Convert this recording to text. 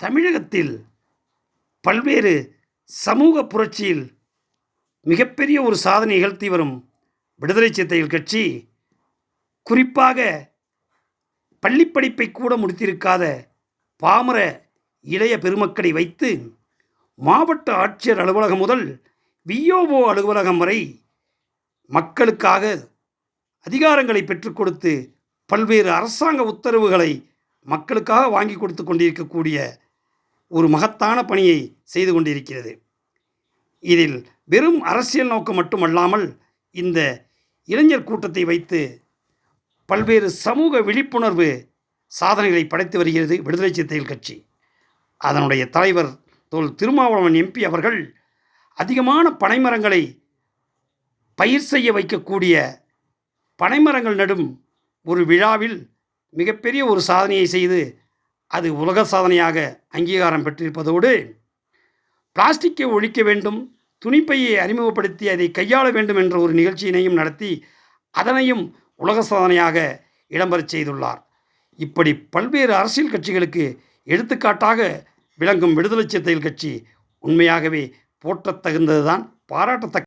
தமிழகத்தில் பல்வேறு சமூக புரட்சியில் மிகப்பெரிய ஒரு சாதனை நிகழ்த்தி வரும் விடுதலை சிறுத்தைகள் கட்சி குறிப்பாக பள்ளிப்படிப்பை கூட முடித்திருக்காத பாமர இளைய பெருமக்களை வைத்து மாவட்ட ஆட்சியர் அலுவலகம் முதல் விஓஓ அலுவலகம் வரை மக்களுக்காக அதிகாரங்களை பெற்றுக் கொடுத்து பல்வேறு அரசாங்க உத்தரவுகளை மக்களுக்காக வாங்கி கொடுத்து கொண்டிருக்கக்கூடிய ஒரு மகத்தான பணியை செய்து கொண்டிருக்கிறது. இதில் வெறும் அரசியல் நோக்கம் மட்டுமல்லாமல் இந்த இளைஞர் கூட்டத்தை வைத்து பல்வேறு சமூக விழிப்புணர்வு சாதனைகளை படைத்து வருகிறது விடுதலை சிறுத்தைகள் கட்சி. அதனுடைய தலைவர் தோல் திருமாவளவன் எம்பி அவர்கள் அதிகமான பனைமரங்களை பயிர் செய்ய வைக்கக்கூடிய பனைமரங்கள் நடும் ஒரு விழாவில் மிகப்பெரிய ஒரு சாதனையை செய்து அது உலக சாதனையாக அங்கீகாரம் பெற்றிருப்பதோடு பிளாஸ்டிக்கை ஒழிக்க வேண்டும் துணிப்பையை அறிமுகப்படுத்தி அதை கையாள வேண்டும் என்ற ஒரு நிகழ்ச்சியினையும் நடத்தி அதனையும் உலக சாதனையாக இடம்பெறச் செய்துள்ளார். இப்படி பல்வேறு அரசியல் கட்சிகளுக்கு எடுத்துக்காட்டாக விளங்கும் விடுதலை சிறுத்தைகள் கட்சி உண்மையாகவே போற்றத்தகுந்ததுதான் பாராட்டத்தக்க